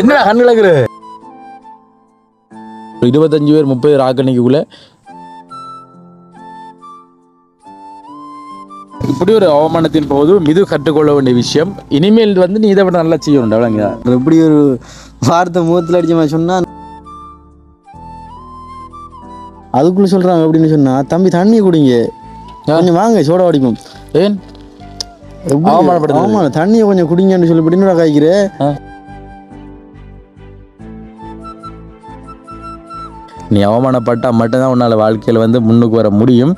என்ன கண் கிழக்குற இருபத்தஞ்சு பேர் முப்பது பேர் ஆக்கணிக்குள்ள இப்படி ஒரு அவமானத்தின் போது மிது கற்றுக்கொள்ள வேண்டிய விஷயம். இனிமேல் வந்து நீ இதை விட நல்லா செய்யணும் விளங்க எப்படி ஒரு வார்த்தை முகத்தில் அடிச்ச மாதிரி சொன்னா அதுக்குள்ள சொல்றாங்க அப்படின்னு சொன்னா தம்பி தண்ணி குடிங்க. கொஞ்சம் வாங்க சோடா அடிப்போம் ஏன்? எப்படி? அவமானப்படுத்துறது. ஆமா தண்ணியை கொஞ்சம் குடிங்கன்னு சொல்லி இப்படின்னு காய்க்கிற? நீ அவமானப்பட்டா மட்டும்தான் உன்னால வாழ்க்கையில வந்து முன்னுக்கு வர முடியும்.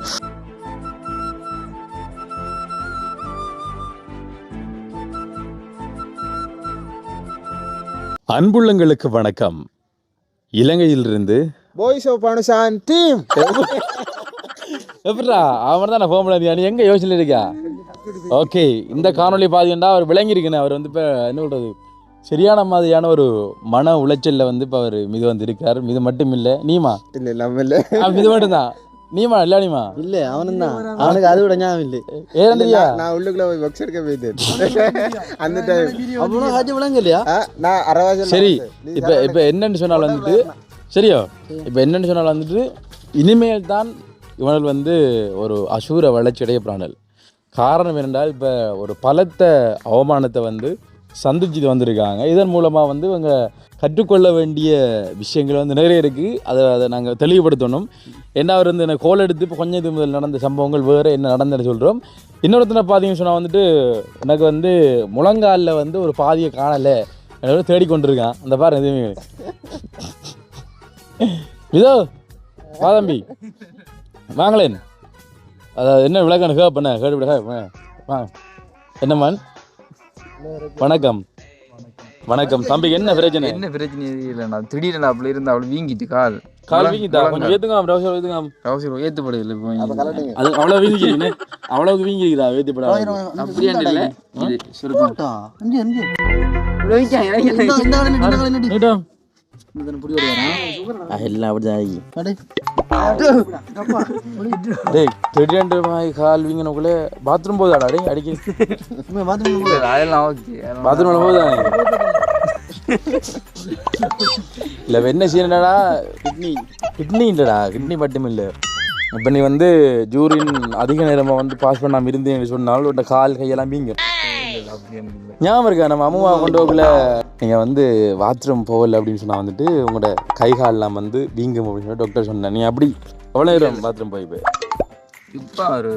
அன்புள்ளங்களுக்கு வணக்கம். இலங்கையிலிருந்து பாய்ஸ் ஆஃப் அனுசான் டீம் எப்படா அவன் தான் போக முடியாது நீ எங்க யோசனை இருக்கா ஓகே இந்த காணொளி பாத்தீங்கன்னா அவர் விளங்கியிருக்கணும் அவர் வந்து இப்போ என்ன சொல்றது? சரியான மாதிரியான ஒரு மன உளைச்சல்ல வந்து இப்போ அவர் மிது வந்து இருக்கார் மிது மட்டும் இல்லை நீமா இல்ல நம்ம இல்ல. மிது மட்டும்தான். நீமா இல்ல நீமா இல்ல அவனும் தான் அவனுக்கு அது விட ஞாபகம் இல்லை. ஏறண்டியா நான் உள்ளுக்குள்ள போய் பாக்ஸ் எடுக்க போயிட்டேன். அந்த டைம் அப்புறம் காட்சி விளங்க இல்லையா நான் அரவாசல் சரி இப்போ இப்போ என்னன்னு சொன்னால் வந்துட்டு சரியோ? இப்போ என்னன்னு சொன்னால் வந்துட்டு இனிமேல் தான் இவர்கள் வந்து ஒரு அசூர வளர்ச்சி அடைய பிராணல். காரணம் என்னென்றால் இப்போ ஒரு பலத்த அவமானத்தை வந்து சந்திச்சுட்டு வந்திருக்காங்க. இதன் மூலமாக வந்து இவங்க கற்றுக்கொள்ள வேண்டிய விஷயங்கள் வந்து நிறைய இருக்குது அதை அதை நாங்கள் தெளிவுபடுத்தணும். என்ன அவர் வந்து எனக்கு கோல் எடுத்து இப்போ கொஞ்சம் இது முதல் நடந்த சம்பவங்கள் வேறு என்ன நடந்ததுன்னு சொல்கிறோம் இன்னொருத்தனை பார்த்தீங்கன்னு சொன்னால் வந்துட்டு எனக்கு வந்து முழங்காலில் வந்து ஒரு பாதியை காணலை. எனக்கு தேடிக்கொண்டிருக்கான். அந்த பாரு எதுவுமே இதோ வாதம்பி வாங்களேன். அதாவது என்ன விளக்கம் கேப் பண்ண கேட்டு விட வாங்க. என்னம்மான் வணக்கம். வணக்கம். தம்பிக்கு என்ன பிரச்சனை? என்ன பிரச்சனை? இல்லைண்ணா திடீர்னு அப்படி இருந்தா அவளை வீங்கிட்டு கால். கால் வீங்கிட்டா? கொஞ்சம் ஏத்துங்க ரவுசர் ஏத்துங்க அவசரம் ஏத்துப்படுதில்லை இப்போ அது அவ்வளோ வீங்கிக்கிறீங்க அவ்வளவு வீங்கிக்கிறா ஏத்துப்படா அப்படியே இல்லை இது. சுருக்கம். எல்லாம் அப்படிதான் கால் வீங்கினக்குள்ளே பாத்ரூம் போதாடா டேய் அடிக்கி பாத்ரூம் போதானே இல்லை என்ன செய்யணும்டா கிட்னி கிட்னி இல்லைடா கிட்னி மட்டும் இல்லை. இப்போ நீ வந்து ஜூரின் அதிக நேரமாக வந்து பாஸ் பண்ணாமல் இருந்தேன்னு சொன்னால் உன்னோட கால் கையெல்லாம் வீங்க. ஞாபகம் இருக்கா? நம்ம அம்மா கொண்டு போகல நீங்கள் வந்து பாத்ரூம் போகல அப்படின்னு சொன்னால் வந்துட்டு உங்களோட கை கால்லாம் வந்து வீங்கும் அப்படின்னு சொல்லி டாக்டர் சொன்னேன் நீ அப்படி எவ்வளோ நேரம் பாத்ரூம் போய் போய் இப்ப? ஒரு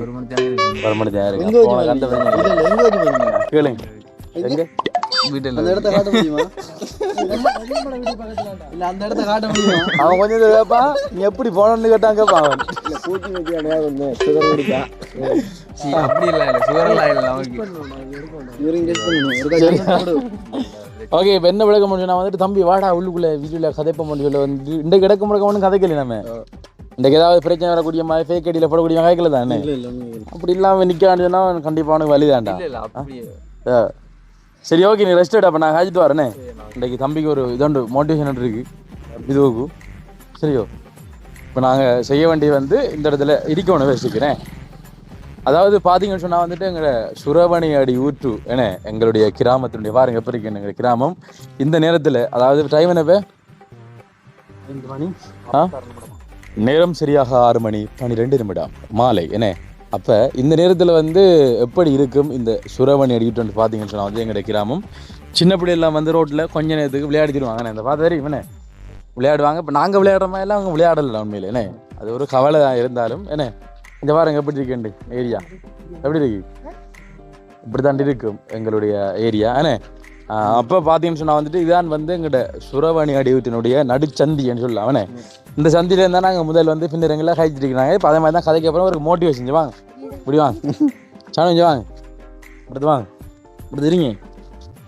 ஒரு மணி தேவை. வர மணி பாருங்க? கேளுங்க எங்க? வீட்டில் அந்த இடத்த காட்ட முடியுமா? இல்ல அந்த இடத்த காட்ட முடியுமா? அவன் கொஞ்சம் இது கேட்பான் நீ எப்படி போனோன்னு கேட்டான் கேட்பான் அவன் இல்ல பூச்சி கொஞ்சம் சுகர் அப்படி இல்லை இல்லை இல்லை ஓகே இப்போ என்ன விளக்க முடியும்? நான் வந்துட்டு தம்பி வாடா உள்ளுக்குள்ள வீட்டில் கதைப்ப முடியும் சொல்ல வந்து இந்த கிடக்க முடக்க ஒன்றும் கதைக்கல நம்ம இன்றைக்கு ஏதாவது பிரச்சனை வரக்கூடிய மாதிரி ஃபேக் அடியில் போடக்கூடிய கதைக்கல தானே? இல்ல இல்ல ஒண்ணும் இல்ல. அப்படி இல்லாமல் நிற்கான்னு சொன்னால் கண்டிப்பாக அவனுக்கு வலிதான்டா சரி ஓகே நீ ரெஸ்ட் அப்போ நான் காய்ச்சிட்டு வரேனே. இன்றைக்கு தம்பிக்கு ஒரு இதோண்டு மோட்டிவேஷன் இருக்கு. இதுவுக்கு சரியோ இப்போ நாங்கள் செய்ய வேண்டியது வந்து இந்த இடத்துல இருக்கணும் வச்சுக்கிறேன் அதாவது பார்த்தீங்கன்னு சொன்னால் வந்துட்டு எங்களை சுரவணி அடி ஊற்று என்ன எங்களுடைய கிராமத்தினுடைய பாருங்க எப்படி இருக்கு எங்கள் கிராமம். இந்த நேரத்தில் அதாவது டைம் என்ன ஆ? நேரம் சரியாக ஆறு மணி பன்னிரெண்டு நிமிடம். மாலை என்ன அப்போ இந்த நேரத்தில் வந்து எப்படி இருக்கும் இந்த சுரவணி அடிக்கிட்டு வந்து பார்த்தீங்கன்னு சொன்னால் வந்து எங்களுடைய கிராமம். சின்ன பிள்ளைலாம் வந்து ரோட்டில் கொஞ்ச நேரத்துக்கு விளையாடிடுவாங்க இந்த பார்த்தாரு இவனே. விளையாடுவாங்க. இப்போ நாங்கள் விளையாடுற மாதிரிலாம் அவங்க விளையாடலை உண்மையில். என்ன அது ஒரு கவலை தான் இருந்தாலும் என்ன இந்த பாருங்க எப்படி இருக்குண்டு ஏரியா எப்படி இருக்கு? இப்படி தாண்டி இருக்கும் எங்களுடைய ஏரியா என்ன அப்போ பார்த்தீங்கன்னு சொன்னால் வந்துட்டு இதான் வந்து எங்களோட சுரவணி அடிவத்தினுடைய நடுச்சந்தின்னு சொல்லலாம். அவனே இந்த சந்தியில இருந்தால் நாங்கள் முதல் வந்து பின்னர் எங்களை கழிச்சிட்டு இருக்கிறாங்க. இப்போ அதே மாதிரி தான் கதைக்கு அப்புறம் ஒரு மோட்டிவேஷன் வாங்க இப்படி வாங்க சாணம் வாங்க இப்படி வாங்க இப்படி தெரியுங்க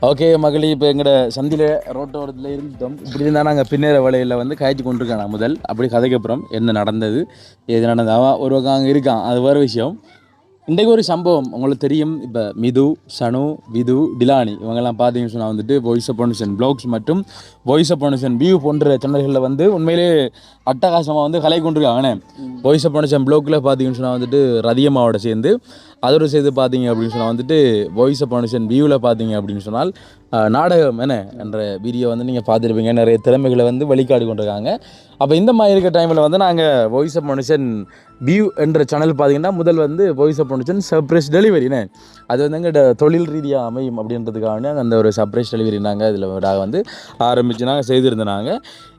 ஓகே மகளி இப்போ எங்களோட சந்தியில் ரோட்டோரத்தில் இருந்துட்டோம். இப்படி இருந்தால் நாங்கள் பின்னேற வலையில் வந்து காய்ச்சி கொண்டிருக்காங்க முதல். அப்படி கதைக்கப்புறம் என்ன நடந்தது எது நடந்தாவா ஒரு பக்கம் அங்கே இருக்கான். அது வேறு விஷயம். இன்றைக்கு ஒரு சம்பவம். உங்களுக்கு தெரியும். இப்போ மிது சனு விது டிலானி இவங்கெல்லாம் பார்த்தீங்கன்னு சொன்னால் வந்துட்டு வாய்ஸ் ஆஃப் பொனுஷன் ப்ளாக்ஸ் மற்றும் வாய்ஸ் ஆஃப் பொனுஷன் வியூ போன்ற சேனல்களில் வந்து உண்மையிலே அட்டகாசமாக வந்து கலை கொண்டிருக்காங்கண்ணே வாய்ஸ் ஆஃப் பொனுஷன் ப்ளாக்ல பார்த்தீங்கன்னு சொன்னால் வந்துட்டு ரதியம்மாவோட சேர்ந்து அதோடு சேர்த்து பார்த்தீங்க அப்படின்னு சொன்னால் வந்துட்டு வாய்ஸ் ஆஃப் மனுஷன் வியூவில் பார்த்தீங்க அப்படின்னு சொன்னால் நாடகம் என்ன என்ற வீடியோ வந்து நீங்கள் பார்த்துருப்பீங்க. நிறைய திறமைகளை வந்து வெளிக்காடி கொண்டிருக்காங்க. அப்போ இந்த மாதிரி இருக்க டைமில் வந்து நாங்கள் வாய்ஸ் ஆஃப் மனுஷன் வியூ என்ற சேனல் பார்த்தீங்கன்னா முதல் வந்து வாய்ஸ் ஆஃப் மனுஷன் சர்ப்ரைஸ் டெலிவரின்னு அது வந்து எங்கள் தொழில் ரீதியாக அமையும் அப்படின்றதுக்காக அந்த ஒரு சர்ப்ரைஸ் டெலிவரி நாங்கள் இதில் வந்து ஆரம்பித்து நாங்கள் செய்திருந்தாங்க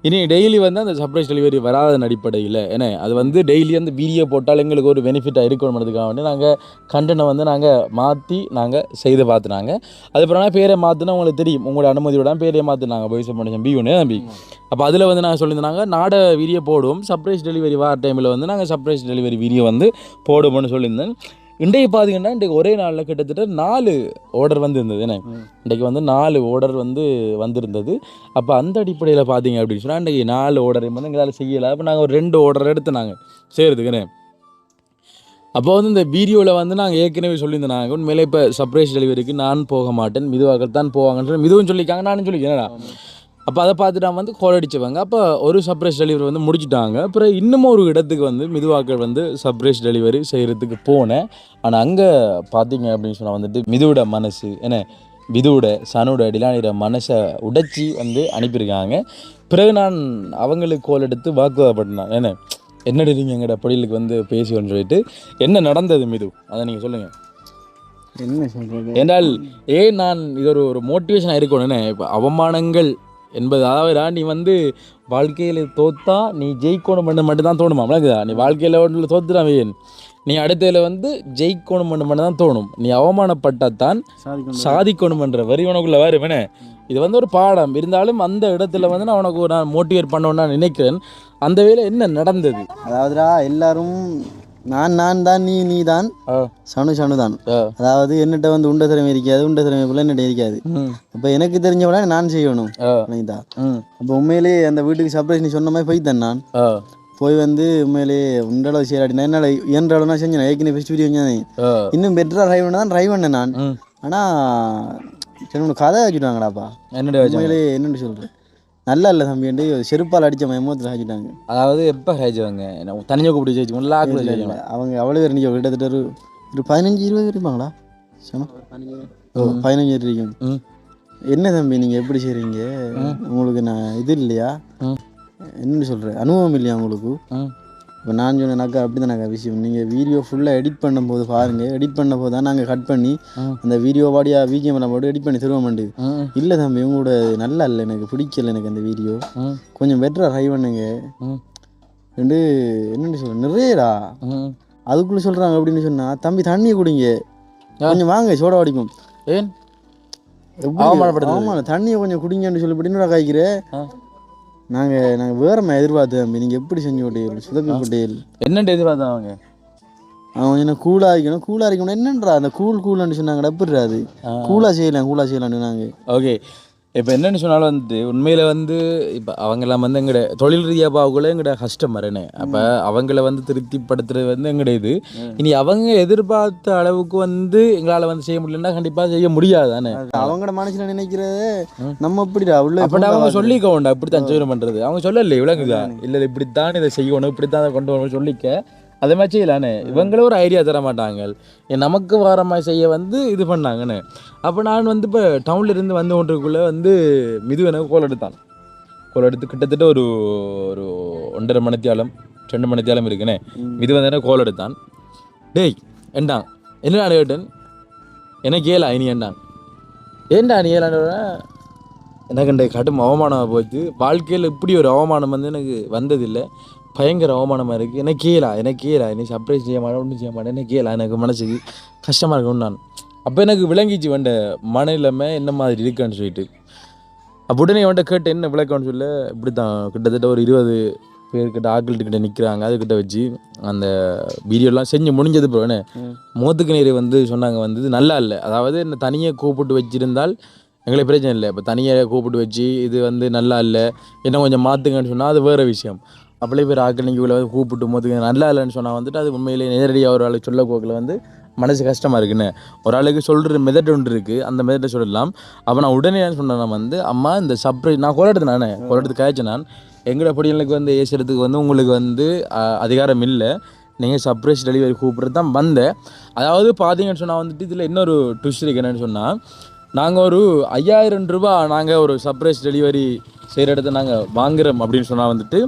இனி டெய்லி வந்து அந்த சர்ப்ரைஸ் டெலிவரி வராத அடிப்படையில் ஏன்னா அது வந்து டெய்லி அந்த வீடியோ போட்டால் எங்களுக்கு ஒரு பெனிஃபிட்டாக இருக்கணுன்றதுக்காக வந்து நாங்கள் கண்டனை வந்து நாங்கள் மாற்றி நாங்கள் செய்து பார்த்துனாங்க. அதுக்கப்புறம் பேரை மாற்றினா உங்களுக்கு தெரியும். உங்களோட அனுமதியோட பேரே மாற்றினாங்க போய் ஆஃப் பி ஒன்று தம்பி. அப்போ அதில் வந்து நாங்கள் சொல்லியிருந்தாங்க நாட வீடியோ போடுவோம். சர்ப்ரைஸ் டெலிவரி வர டைமில் வந்து நாங்கள் சர்ப்ரைஸ் டெலிவரி வீடியோ வந்து போடுவோம்னு சொல்லியிருந்தேன். இன்றைக்கு பார்த்தீங்கன்னா இன்றைக்கு ஒரே நாளில் கிட்டத்தட்ட நாலு ஆர்டர் வந்து இருந்தது என்ன இன்றைக்கு வந்து நாலு ஆர்டர் வந்து வந்திருந்தது. அப்போ அந்த அடிப்படையில் பார்த்தீங்க அப்படின்னு சொன்னால் இன்றைக்கி நாலு ஆர்டரையும் வந்து எங்களால் செய்யலை. அப்போ நாங்கள் ஒரு ரெண்டு ஆர்டர் எடுத்து நாங்கள் செய்கிறதுக்குன்னு அப்போ வந்து இந்த வீடியோவில் வந்து நாங்கள் ஏற்கனவே சொல்லியிருந்தோம் நாங்கள் உண்மையிலே இப்போ சர்ப்ரைஸ் டெலிவரிக்கு நான் போக மாட்டேன். மிதுவாக்கள் தான் போவாங்கன்னு மிதுவும் சொல்லியிருக்காங்க. நானும் சொல்லிக்கிறேன்டா அப்போ அதை பார்த்துட்டு நான் வந்து கோல் அடிச்சவங்க. அப்போ ஒரு சர்ப்ரைஸ் டெலிவரி வந்து முடிச்சிட்டாங்க. அப்புறம் இன்னமும் ஒரு இடத்துக்கு வந்து மிதுவாக்கள் வந்து சர்ப்ரைஸ் டெலிவரி செய்கிறதுக்கு போனேன். ஆனால் அங்கே பார்த்தீங்க அப்படின்னு சொன்னால் வந்துட்டு மிதுவோட மனசு என்ன விதுவோட சனோட டிலானியோட மனசை உடைச்சி வந்து அனுப்பியிருக்காங்க. பிறகு நான் அவங்களுக்கு கோல் எடுத்து வாக்குவாதப்பட்டேன். என்ன என்னடி நீங்கள் எங்கட பொடிகளுக்கு வந்து பேசுவோன்னு சொல்லிட்டு என்ன நடந்தது மிது? அதை நீங்கள் சொல்லுங்கள் என்ன சொல்றது? என்றால் ஏன் நான் இது ஒரு ஒரு மோட்டிவேஷனாக இருக்கணும்னு இப்போ அவமானங்கள் என்பது. அதாவது நீ வந்து வாழ்க்கையில் தோத்தா நீ ஜெயிக்கணும் பண்ண மட்டும் தான் தோணுமா? விளங்குதா? நீ வாழ்க்கையில் ஒன்றில் தோத்துடாமையன் நீ அடுத்ததில் வந்து ஜெயிக்கணும் பண்ண மட்டும் தான் தோணும். நீ அவமானப்பட்டாதான் சாதிக்கணும். சாதிக்கணுமன்ற வரி உனக்குள்ள வருவேனே இது வந்து ஒரு பாடம். இருந்தாலும் அந்த இடத்துல வந்து நான் உனக்கு நான் மோட்டிவேட் பண்ணணும்னு நான் நினைக்கிறேன். அந்த வேலை என்ன நடந்தது? அதாவதுடா எல்லாரும் நான் நான் தான் நீ நீ தான். சனு சனு தான். அதாவது என்னட்ட வந்து உண்ட திறமை இருக்காது உண்ட திறமை போல என்னட்ட இருக்காது. அப்போ எனக்கு தெரிஞ்சவள நான் செய்யணும். ம். அப்போ உண்மையிலேயே அந்த வீட்டுக்கு சர்ப்ரைஸ் நீ சொன்ன மாதிரி போய்த்தேன் நான். ஆ. போய் வந்து உண்மையிலேயே உண்டளவு செய்யறாடி நான் என்னால் இயன்ற அளவு நான் செஞ்சேன். ஏற்கனவே ஃபஸ்ட் வீடியோ செஞ்சேன். இன்னும் பெட்டராக ட்ரைவ் பண்ண தான் ட்ரைவ் பண்ணேன் நான். ம். ஆனால் சரி உனக்கு கதை வச்சுட்டாங்கடாப்பா என்னடி உண்மையிலேயே என்னென்னு சொல்கிறேன் நல்லா இல்லை தம்பின்ட்டு செருப்பால் அடித்த மயமத்தில் வச்சுட்டாங்க அதாவது எப்போ ஹேஜவங்க தனியாக கூப்பிட்டு ஜெயிச்சு லாக்கில் ஜெயிச்சோம் அவங்க அவ்வளோ பேர் நிற்க கிட்டத்தட்ட ஒரு ஒரு பதினஞ்சு இருபது பேர் இருப்பாங்களா? ஓ. பதினஞ்சு பேர் இருக்கும் என்ன தம்பி நீங்கள் எப்படி செய்கிறீங்க உங்களுக்கு நான் இது இல்லையா? ம். என்னன்னு சொல்கிறேன் அனுபவம் இல்லையா உங்களுக்கு? இப்போ நான் சொன்னேனாக்கா அப்படி தானக்கா விஷயம். நீங்கள் வீடியோ ஃபுல்லாக எடிட் பண்ணும்போது பாருங்கள் எடிட் பண்ண போது தான் நாங்கள் கட் பண்ணி. அந்த வீடியோ வாடியா விகேமில் போட்டு எடிட் பண்ணி தருவோம்ண்டு ம் இல்லை தம்பி உங்களோட நல்லா இல்லை எனக்கு பிடிக்கல எனக்கு அந்த வீடியோ கொஞ்சம் பெட்டராக ட்ரை பண்ணுங்க. ரெண்டு என்னன்னு சொல்ல நிறையடா. அதுக்குள்ளே சொல்கிறாங்க அப்படின்னு சொன்னால் தம்பி தண்ணியை குடிங்க. கொஞ்சம் வாங்க சோடா வடிக்கும். ஏன். ஆமாம் தண்ணியை கொஞ்சம் குடிங்கன்னு சொல்லி என்னடா காய்க்கிற? ஆ. நாங்கள் நாங்கள் வேறமா எதிர்பார்த்து தம்பி. நீங்கள் எப்படி செஞ்சு விட்டீர்கள்? சுதப்பி போட்டீர்கள். என்னண்டு எதிர்பார்த்தா அவங்க? அவன் என்ன கூலாக இருக்கணும் கூலாக இருக்கணும் என்னன்றா? அந்த கூல் கூல்னு சொன்னாங்கடா எப்படிடா அது? கூலாக செய்யலாம் கூலாக செய்யலாம்னு நாங்கள் ஓகே இப்போ என்னன்னு சொன்னாலும் வந்து உண்மையில் வந்து இப்போ அவங்கெல்லாம் வந்து எங்கட தொழில் ரீதியாக பார்க்கக்குள்ள எங்கட கஸ்டமர் என்ன? அப்போ அவங்கள வந்து திருப்திப்படுத்துறது வந்து எங்கட இது. இனி அவங்க எதிர்பார்த்த அளவுக்கு வந்து எங்களால் வந்து செய்ய முடியலன்னா கண்டிப்பாக செய்ய முடியாது தானே? அவங்களோட மனசில் நினைக்கிறதே நம்ம எப்படிடா உள்ள அப்போ அவங்க சொல்லிக்க வேண்டாம் இப்படி தான் பண்ணுறது அவங்க சொல்லலை விளங்குதா இல்லை இப்படித்தான் இதை செய்யணும் இப்படித்தான் அதை கொண்டு வரணும் சொல்லிக்க. அதே மாதிரி செய்யலானே இவங்களும் ஒரு ஐடியா தர மாட்டாங்க ஏன் நமக்கு வர மாதிரி செய்ய வந்து இது பண்ணாங்கன்னு. அப்போ நான் வந்து இப்போ டவுன்ல இருந்து வந்து ஒன்றுக்குள்ளே வந்து மிது எனக்கு கோல் எடுத்தான். கோல் எடுத்து கிட்டத்தட்ட ஒரு ஒரு ஒன்றரை மணித்தியாலம் ரெண்டு மணித்தியாலம் இருக்குண்ணே மிது வந்து எனக்கு கோல் எடுத்தான். டேய் ஏண்டாங் என்ன கேட்டேன் எனக்கு ஏலா இனி ஏண்டாங் ஏண்டா நீ ஏலான்னு எனக்கு இந்த கடும் அவமானமாக போச்சு. வாழ்க்கையில் இப்படி ஒரு அவமானம் வந்து எனக்கு வந்ததில்லை. பயங்கர அவமானமாக இருக்குது எனக்கு கேளா எனக்கு கேளா என்னை சர்ப்ரைஸ் செய்ய மாட்டேன் ஒன்றும் செய்ய மாட்டேன். எனக்கு கேளா எனக்கு மனசுக்கு கஷ்டமாக இருக்கும் நான். அப்போ எனக்கு விளங்கிச்சு வந்த மனநிலைமை என்ன மாதிரி இருக்குன்னு சொல்லிட்டு. அப்போ உடனே அவன்கிட்ட கேட்டு என்ன விளக்கம்னு சொல்ல? இப்படி தான் கிட்டத்தட்ட ஒரு இருபது பேர்கிட்ட ஆக்கள்கிட்ட நிற்கிறாங்க அதுக்கிட்ட வச்சு அந்த வீடியோலாம் செஞ்சு முடிஞ்சது பிறகு முகத்துக்கு நேரு வந்து சொன்னாங்க வந்து நல்லா இல்லை. அதாவது என்ன தனியாக கூப்பிட்டு வச்சிருந்தால் எங்களுக்கு பிரச்சனை இல்லை. இப்போ தனியாக கூப்பிட்டு வச்சு இது வந்து நல்லா இல்லை. இன்னும் கொஞ்சம் மாற்றுங்கன்னு சொன்னால் அது வேறு விஷயம். அப்படியே பேர் ஆக்கள் வந்து இவ்வளோ கூப்பிட்டு முகத்துக்கு நல்லா இல்லைன்னு சொன்னால் வந்துட்டு அது உண்மையிலேயே நேரடியாக ஒரு ஆளுக்கு சொல்ல போக்கில் வந்து மனசு கஷ்டமாக இருக்குன்னு. ஒரு ஆளுக்கு சொல்கிற மெதட் ஒன்று இருக்குது அந்த மெதட்டை சொல்லலாம். அப்போ நான் உடனே என்ன சொன்னேன் வந்து அம்மா இந்த சப்ரைஸ் நான் கொலடுத்து நானே. கொலடுத்து காய்ச்சி நான். எங்களோட பொடிகளுக்கு வந்து ஏசுறதுக்கு வந்து உங்களுக்கு வந்து அதிகாரம் இல்லை. நீங்கள் சர்ப்ரைஸ் டெலிவரி கூப்பிட்றது தான் வந்தேன். அதாவது பார்த்தீங்கன்னு சொன்னால் வந்துட்டு இதில் இன்னொரு ட்விஸ்ட் இருக்கு. என்னென்னு சொன்னால் நாங்கள் ஒரு ஐயாயிரம் ரூபா நாங்கள் ஒரு சர்ப்ரைஸ் டெலிவரி செய்கிற இடத்த நாங்கள் வாங்குறோம் அப்படின்னு சொன்னால் வந்துட்டு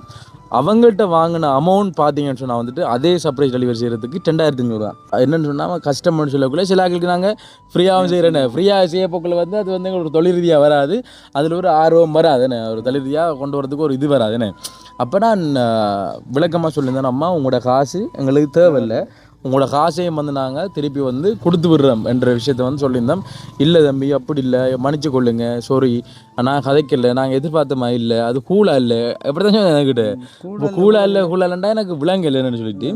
அவங்கள்ட்ட வாங்கின அமௌண்ட் பார்த்தீங்கன்னு சொன்னால் வந்துட்டு அதே சர்ப்ரைஸ் டெலிவரி செய்கிறதுக்கு ரெண்டாயிரத்தி ஐநூறுரூவா என்னன்னு சொன்னால் கஸ்டமர்னு சொல்லக்குள்ள சில ஆட்களுக்கு நாங்கள் ஃப்ரீயாகவும் செய்கிறேன்னு ஃப்ரீயாக செய்ய போக்கில் வந்து அது வந்து ஒரு தொழில் ரீதியாக வராது. அதில் ஒரு ஆர்வம் வராதுன்னு ஒரு தொழில் ரீதியாக கொண்டு வரதுக்கு ஒரு இது வராதுன்னு அப்போ நான் விளக்கமாக சொல்லியிருந்தேன் அம்மா உங்களோட காசு எங்களுக்கு தேவையில்லை. உங்களோட காசையும் வந்து நாங்கள் திருப்பி வந்து கொடுத்து விடுறோம் என்ற விஷயத்த வந்து சொல்லியிருந்தோம். இல்லை தம்பி அப்படி இல்லை. மன்னிச்சு கொள்ளுங்க. சாரி நான் கதைக்கல. நாங்கள் எதிர்பார்த்த மாதிரி இல்லை. அது கூலாக இல்லை. எப்படி தான் சொன்னேன் என்கிட்ட இப்போ கூலாக இல்லை கூலாக இல்லைண்டா எனக்கு விளங்கலைன்னு சொல்லிட்டு.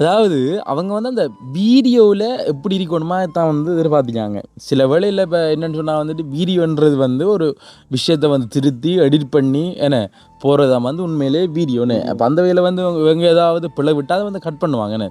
அதாவது அவங்க வந்து அந்த வீடியோவில் எப்படி இருக்கணுமா தான் வந்து எதிர்பார்த்துக்காங்க சில வேளையில் இப்போ என்னன்னு சொன்னால் வந்துட்டு வீடியோன்றது வந்து ஒரு விஷயத்தை வந்து திருத்தி எடிட் பண்ணி என்ன போகிறதா வந்து உண்மையிலே வீடியோன்னு. அப்போ அந்த வகையில் வந்து இவங்க- இவங்க ஏதாவது பிள்ளை விட்டால் அதை வந்து கட் பண்ணுவாங்கன்னு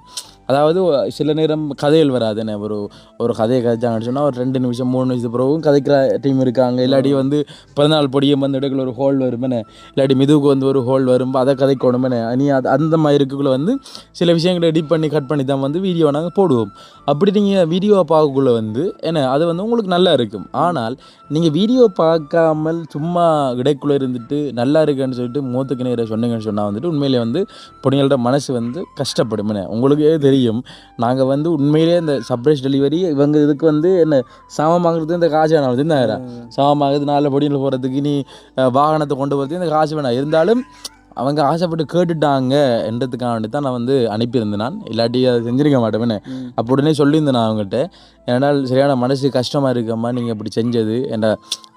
அதாவது சில நேரம் கதைகள் வராதுன்னு ஒரு ஒரு கதையை கதைச்சாங்கன்னு சொன்னால் ஒரு ரெண்டு நிமிஷம் மூணு நிமிஷம் பிறகும் கதைக்கிற டீம் இருக்காங்க. இல்லாட்டி வந்து பிறந்தநாள் பொடியும் வந்து இடத்துல ஒரு ஹோல் வருமென இல்லாட்டி மிதுவுக்கு வந்து ஒரு ஹோல் வரும் அதை கதைக்கணுமென நீ அது அந்த மாதிரி இருக்குள்ள வந்து சில விஷயங்களை எடிட் பண்ணி கட் பண்ணி தான் வந்து வீடியோ நாங்கள் போடுவோம். அப்படி நீங்கள் வீடியோவை பார்க்கக்குள்ள வந்து என்ன? அது வந்து உங்களுக்கு நல்லா இருக்கும். ஆனால் நீங்கள் வீடியோ பார்க்காமல் சும்மா இடைக்குள்ளே இருந்துட்டு நல்லா இருக்குன்னு சொல்லிட்டு மூத்துக்கு நேர சொன்னீங்கன்னு சொன்னால் வந்துட்டு உண்மையிலே வந்து பொண்ணுங்களோட மனசு வந்து கஷ்டப்படும் உங்களுக்கே தெரியும். நாங்கள் வந்து உண்மையிலே இந்த சர்ப்ரைஸ் டெலிவரி இவங்க இதுக்கு வந்து என்ன சாமம் வாங்குறது இந்த காசு வேணாம். இருந்தாயிரம் சாமம் வாங்குறது நாலு பொடியில் போகிறதுக்கு நீ வாகனத்தை கொண்டு போகிறதுக்கு இந்த காசு வேணாம். இருந்தாலும் அவங்க ஆசைப்பட்டு கேட்டுட்டாங்க என்றதுக்காக வேண்டி தான் நான் வந்து அனுப்பியிருந்தேன் நான். இல்லாட்டி அதை செஞ்சிருக்க மாட்டேன்னு அப்போ உடனே சொல்லியிருந்தேன் நான் அவங்ககிட்ட ஏன்னால் சரியான மனசு கஷ்டமாக இருக்கம்மா நீங்கள் இப்படி செஞ்சது. என்ற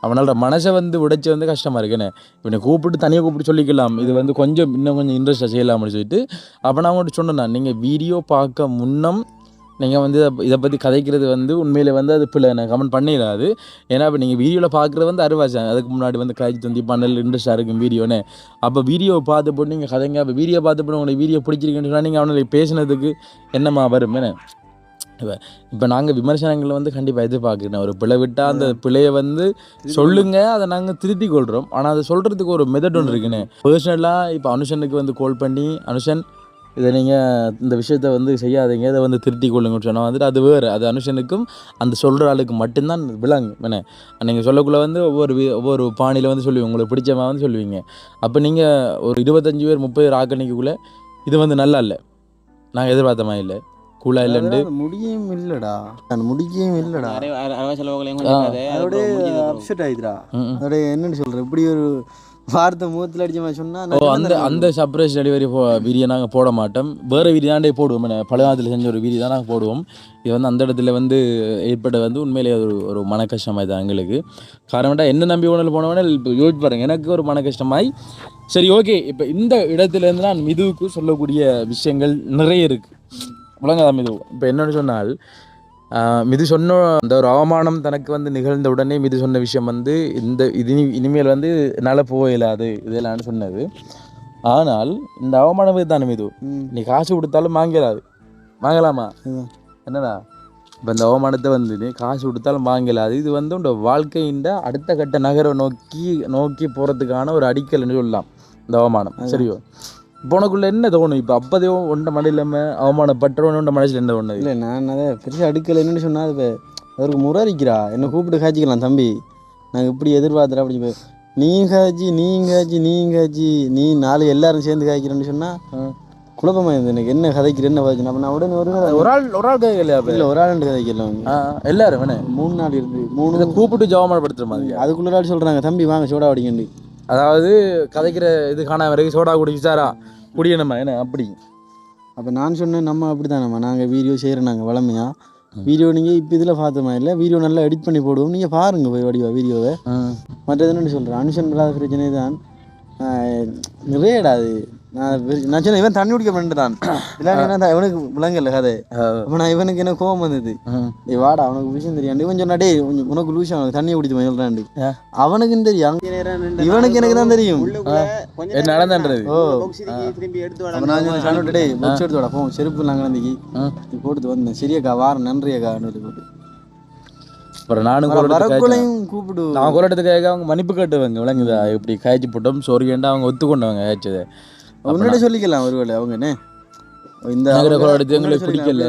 அவனோட மனசை வந்து உடைச்சி வந்து கஷ்டமாக இருக்குன்னு இவனை கூப்பிட்டு தனியாக கூப்பிட்டு சொல்லிக்கலாம். இது வந்து கொஞ்சம் இன்னும் கொஞ்சம் இன்ட்ரெஸ்ட்டாக செய்யலாம்னு சொல்லிட்டு அப்போ நான் அவங்கள்ட்ட சொன்னேன் நீங்கள் வீடியோ பார்க்க முன்னம் நீங்கள் வந்து இதை- பற்றி கதைக்கிறது வந்து உண்மையிலே வந்து அது பிள்ளை நான் கமெண்ட் பண்ணிடாது ஏன்னா இப்போ நீங்கள் வீடியோவில் பார்க்குறது வந்து அருவாசம் அதுக்கு முன்னாடி வந்து காய்ச்சி தந்தி பண்ணல் இன்ட்ரெஸ்ட்டாக இருக்கும் வீடியோன்னு அப்போ வீடியோவை பார்த்து போட்டு நீங்கள் கதைங்க. அப்போ வீடியோ பார்த்து போட்டு உங்களுக்கு வீடியோ பிடிச்சிருக்குன்னு சொன்னால் நீங்கள் அவனுக்கு பேசினதுக்கு என்னம்மா வரும் என்ன? இப்போ இப்போ நாங்கள் விமர்சனங்களை வந்து கண்டிப்பாக எதிர்பார்க்குறேன். ஒரு பிழை விட்டால் அந்த பிழையை வந்து சொல்லுங்க. அதை நாங்கள் திருத்தி கொள்கிறோம் ஆனால் அதை சொல்கிறதுக்கு ஒரு மெத்தட் ஒன்று இருக்குன்னு. பர்சனலாக இப்போ அனுஷனுக்கு வந்து கால் பண்ணி அனுஷன் இதை நீங்கள் இந்த விஷயத்த வந்து செய்யாதீங்க. இதை வந்து திருத்தி கொள்ளுங்கன்னு சொன்னால் வந்துட்டு அது வேறு. அது அனுஷனுக்கும் அந்த சொல்கிற ஆளுக்கு மட்டும்தான் விளங்கும். என்ன? நீங்கள் சொல்லக்குள்ள வந்து ஒவ்வொரு ஒவ்வொரு பாணியில் வந்து சொல்லுவீங்க. உங்களுக்கு பிடிச்சமா வந்து சொல்லுவீங்க. அப்போ நீங்கள் ஒரு இருபத்தஞ்சி பேர் முப்பது பேர் ஆக்கணிக்குள்ளே இது வந்து நல்லா இல்லை. நாங்கள் எதிர்பார்த்த மாதிரி இல்லை கூலாக இல்லைண்டு முடியும் இல்லடா. நான் முடியும் இல்லடா. அரை செலவுகளையும். அதோட அப்செட் ஆயிடுறா. அதோட என்னன்னு சொல்ற? இப்படி ஒரு வார்த்தை முகத்தில் அடிச்ச மாதிரி சொன்னா ஓ அந்த அந்த சர்ப்ரைஸ் டெலிவரி போ வீடியோ நாங்கள் போட மாட்டோம். வேறு வீடியோ தாண்டே போடுவோம். என்ன பழங்காலத்தில் செஞ்ச ஒரு வீடியோ தான் நாங்கள் போடுவோம். இது வந்து அந்த இடத்துல வந்து ஏற்பட்ட வந்து உண்மையிலேயே ஒரு ஒரு மன கஷ்டமாய் தான் எங்களுக்கு. காரணம்டா என்ன நம்பி உணவு போனவனே இப்போ யோசிச்சு பாருங்க. எனக்கு ஒரு மன கஷ்டமாய் சரி ஓகே இப்போ இந்த இடத்துலேருந்து நான் மிதுவுக்கு சொல்லக்கூடிய விஷயங்கள் நிறைய இருக்குது விளங்கதா மிது? இப்போ என்னன்னு சொன்னால் மிது சொன்ன அந்த ஒரு அவமானம் தனக்கு வந்து நிகழ்ந்த உடனே மிது சொன்ன விஷயம் வந்து இந்த இது இனி- இனிமேல் வந்து என்னால் போக இயலாது இதெல்லாம் சொன்னது. ஆனால் இந்த அவமானம் தானே மிது. நீ காசு கொடுத்தாலும் வாங்கலாது வாங்கலாமா. என்னடா? இப்போ இந்த அவமானத்தை வந்து நீ காசு கொடுத்தாலும் வாங்கலாது இது வந்து உன்னோட வாழ்க்கையின் அடுத்த கட்ட நகரை நோக்கி நோக்கி போகிறதுக்கான ஒரு அடிக்கல்னு சொல்லலாம். இந்த அவமானம். சரியோ? உனக்குள்ள என்ன தோணும்? இப்போ அப்போதே உண்ட மனதில் இல்லாமல் அவமானப்பட்டவன் உண்ட மனசில் என்ன தோணுது? இல்லை நான் அதை பெருசாக அடுக்கல. என்னன்னு சொன்னா அது இப்ப அவருக்கு முறாரிக்கிறா. என்னை கூப்பிட்டு காய்ச்சிக்கலாம் தம்பி. நாங்கள் இப்படி எதிர்பார்த்துறா அப்படி இப்ப நீ காய்ச்சி நீ காய்ச்சி நீ காய்ச்சி நீ நாலு எல்லாரும் சேர்ந்து காய்க்கிறேன்னு சொன்னா குழப்பமா இருந்தது. எனக்கு என்ன கதைக்கிற என்ன காய்ச்சினா அப்போ நான் உடனே ஒரு ஒரு ஆள் ஒரு ஆள் அப்போ? இல்லை ஒரு ஆள் கதைக்கலாம் எல்லாரும் என்ன மூணு நாள் இருந்து மூணு கூப்பிட்டு ஜவமானப்படுத்துற மாதிரி அதுக்குள்ள ஆள் சொல்கிறாங்க தம்பி வாங்க சோடா அடிக்கண்டு அதாவது கதைக்கிற இது காணாம வரைக்கும் சோடா குடிச்சாரா குடியணுமா? என்ன அப்படி? அப்போ நான் சொன்னேன் நம்ம அப்படி தானம்மா நாங்கள் வீடியோ செய்கிறோம் நாங்கள் வளமையாக வீடியோ நீங்கள் இப்போ இதில் பார்த்தோமா? இல்லை வீடியோ நல்லா எடிட் பண்ணி போடுவோம். நீங்கள் பாருங்க போய் வடிவா வீடியோவை. மற்றது என்னன்னு சொல்கிறேன் அனுஷன் இல்லாத பிரச்சனை தான் ஆஹ் நிறையடா அது. நான் இவன் தண்ணி குடிக்க பண்ணிட்டான் இல்லை என்ன இவனுக்கு விளங்கல கதை. அப்போ நான் இவனுக்கு என்ன கோவம் வந்தது? டேய் வாடா அவனுக்கு விஷயம் தெரியாண்டு இவன் சொன்னா டேய் கொஞ்சம் உனக்கு லூஷ் அவனுக்கு தண்ணியை குடிச்சு சொல்கிறாண்டு ஆ. அவனுக்கும் தெரியும். இவனுக்கு எனக்கு தான் தெரியும். நடந்தன்றது ஓ. நான் சாப்பிட்டு புக்ஸ் எடுத்து வாடா போ செருப்பு நாங்கள் அன்றைக்கி நீ போட்டு வந்தேன். சரியாக்கா வாரம் நன்றியக்கா போட்டு. அப்புறம் நானும். வரக்குள்ளையும் கூப்பிடு. நான் கேட்க அவங்க மன்னிப்பு கேட்டுவாங்க விளங்குதா இப்படி காய்ச்சி போட்டோம் சொருகேண்டா அவங்க ஒத்துக்கொண்டவங்க காய்ச்சதை உன்னிட்ட சொல்லிக்கலாம் ஒருவேளை அவங்க என்ன? இந்த எங்களுக்கு பிடிக்கல.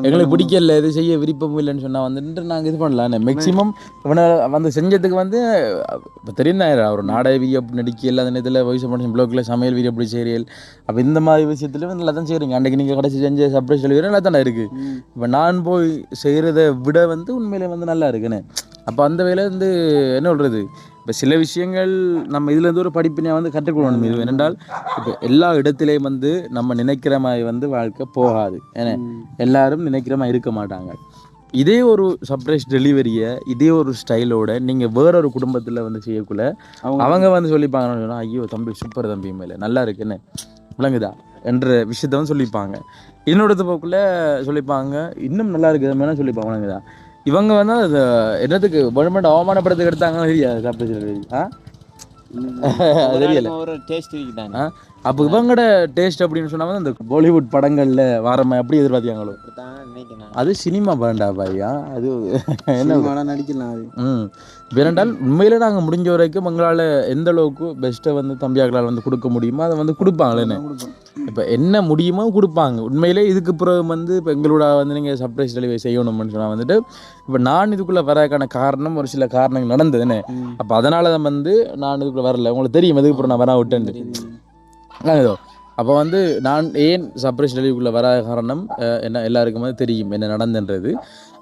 எங்களுக்கு பிடிக்கல. இது செய்ய விருப்பம் இல்லைன்னு சொன்னா வந்துட்டு நாங்கள் இது பண்ணலாம். மேக்ஸிமம் இவனை வந்து செஞ்சதுக்கு வந்து இப்போ தெரியும் ஒரு நாடக வீடியோ அப்படி நடிக்கல அந்த இதில் வாய்ஸ் பண்ணி ப்ளோக்கில் சமையல் வீடியோ அப்படி செய்யல் அப்போ இந்த மாதிரி விஷயத்துல நல்லா தான் செய்கிறீங்க அன்றைக்கு நீங்கள் கடைசி செஞ்ச சர்ப்ரைஸ் டெலிவரி நல்லா தானே இருக்குது ம். இப்போ நான் போய் செய்கிறத விட வந்து உண்மையிலே வந்து நல்லா இருக்குன்னு அப்போ அந்த வேலை வந்து என்ன சொல்கிறது இப்போ சில விஷயங்கள் நம்ம இதுலேருந்து ஒரு படிப்பினை வந்து கற்றுக்கொள்ளணும் இது என்னென்றால் இப்போ எல்லா இடத்துலையும் வந்து நம்ம நினைக்கிற மாதிரி வந்து வாழ்க்கை போகாது. ஏன்னா எல்லாரும் நினைக்கிற மாதிரி இருக்க மாட்டாங்க. இதே ஒரு சர்ப்ரைஸ் டெலிவரியை இதே ஒரு ஸ்டைலோட நீங்கள் வேற ஒரு குடும்பத்தில் வந்து செய்யக்குள்ள அவங்க வந்து சொல்லிப்பாங்கன்னு சொன்னா ஐயோ தம்பி சூப்பர் தம்பி மேலே. நல்லா இருக்குன்னு விளங்குதா? என்ற விஷயத்த வந்து சொல்லிப்பாங்க. இன்னொருத்த போக்குள்ள சொல்லிப்பாங்க இன்னும் நல்லா இருக்குது மேலே சொல்லிப்பாங்க விளங்குதா? இவங்க வந்து அது என்னத்துக்கு கவர்மெண்ட் அவமானப்படுறதுக்கு எடுத்தாங்கன்னு தெரியாது அது தெரியல. ஒரு டேஸ்ட் இருக்குதானே? ஆ? அப்போ இவங்களோட டேஸ்ட் அப்படின்னு சொன்னா வந்து அந்த பாலிவுட் படங்கள்ல வாரமா எப்படி எதிர்பார்த்தியாங்களோ? நினைக்கிறேன். அது சினிமா வேண்டா பையா? அது என்ன நடிக்கலாம் அது. ம். வேறென்றால் உண்மையில நாங்கள் முடிஞ்ச வரைக்கும் எங்களால் எந்த அளவுக்கு பெஸ்ட்டை வந்து தம்பியாக்களால் வந்து கொடுக்க முடியுமோ அதை வந்து கொடுப்பாங்களேன்னு. இப்போ என்ன முடியுமோ கொடுப்பாங்க. உண்மையிலே இதுக்கு பிறகு வந்து இப்போ எங்களோட வந்து நீங்கள் சர்ப்ரைஸ் டெலிவரி செய்யணும்னு சொன்னால் வந்துட்டு இப்போ நான் இதுக்குள்ளே வரக்கான காரணம் ஒரு சில காரணங்கள் நடந்ததுன்னு. அப்போ அதனால தான் வந்து நான் இதுக்குள்ளே வரல. உங்களுக்கு தெரியும் எதுக்கு அப்புறம் நான் வர விட்டேன் ஏதோ அப்போ வந்து நான் ஏன் சர்ப்ரைஸ் டெலிவரிக்குள்ளே வர காரணம் என்ன எல்லாருக்கும் வந்து தெரியும் என்ன நடந்தன்றது.